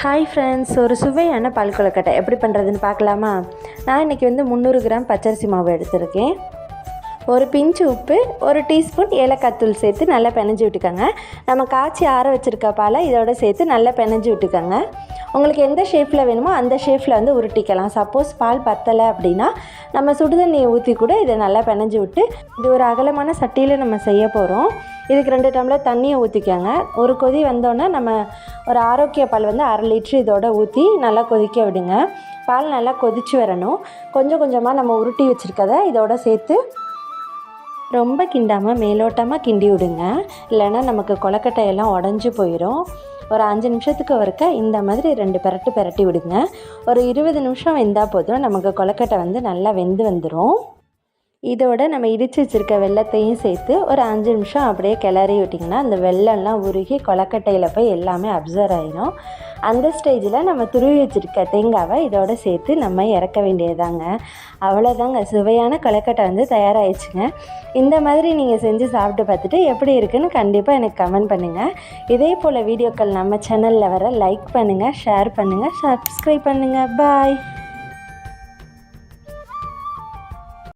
Hi friends ஒரு சுவையான பால் கொழுக்கட்டை. எப்படி பண்ணுறதுன்னு பார்க்கலாமா? நான் இன்றைக்கி வந்து முந்நூறு கிராம் பச்சரிசி மாவு எடுத்திருக்கேன். ஒரு பிஞ்சு உப்பு ஒரு டீஸ்பூன் ஏலக்காய் தூள் சேர்த்து நல்லா பிணைஞ்சி விட்டுக்கோங்க. நம்ம காய்ச்சி ஆற வச்சுருக்க பாலை இதோட சேர்த்து நல்லா பிணைஞ்சு விட்டுக்கோங்க. உங்களுக்கு எந்த ஷேப்பில் வேணுமோ அந்த ஷேப்பில் வந்து உருட்டிக்கலாம். சப்போஸ் பால் பத்தலை அப்படின்னா நம்ம சுடுதண்ணியை ஊற்றி கூட இதை நல்லா பிணைஞ்சு விட்டு இது ஒரு அகலமான சட்டியில் நம்ம செய்ய போகிறோம் இதுக்கு ரெண்டு டம்ளர் தண்ணியை ஊற்றிக்கோங்க ஒரு கொதி வந்தோன்னே நம்ம ஒரு ஆரோக்கிய பால் வந்து அரை லிட்ரு இதோட ஊற்றி நல்லா கொதிக்க விடுங்க. பால் நல்லா கொதிச்சு வரணும். கொஞ்சம் கொஞ்சமாக நம்ம உருட்டி வச்சுருக்கதை இதோட சேர்த்து ரொம்ப கிண்டாமல் மேலோட்டமாக கிண்டி விடுங்க. இல்லைன்னா நமக்கு கொலக்கட்டையெல்லாம் உடஞ்சி போயிடும் ஒரு அஞ்சு நிமிஷத்துக்கு ஒருக்க இந்த மாதிரி ரெண்டு பெரட்டு பெரட்டி விடுங்க. ஒரு இருபது நிமிஷம் வெந்தால் போதும். நமக்கு கொலக்கட்டை வந்து நல்லா வெந்து வந்துடும் இதோட நம்ம இடித்து வச்சுருக்க வெள்ளத்தையும் சேர்த்து ஒரு அஞ்சு நிமிஷம் அப்படியே கிளறி விட்டிங்கன்னா அந்த வெள்ளம்லாம் உருகி கொலக்கட்டையில் போய் எல்லாமே அப்சர்வ் ஆகிடும் அந்த ஸ்டேஜில் நம்ம துருவி வச்சுருக்க தேங்காவை இதோட சேர்த்து நம்ம இறக்க வேண்டியதாங்க அவ்வளோதாங்க சுவையான கொலக்கட்டை வந்து தயாராகிடுச்சுங்க இந்த மாதிரி நீங்கள் செஞ்சு சாப்பிட்டு பார்த்துட்டு எப்படி இருக்குன்னு கண்டிப்பாக எனக்கு கமெண்ட் பண்ணுங்கள் இதே போல் வீடியோக்கள் நம்ம சேனலில் வர லைக் பண்ணுங்கள் ஷேர் பண்ணுங்கள் சப்ஸ்கிரைப் பண்ணுங்கள் பாய்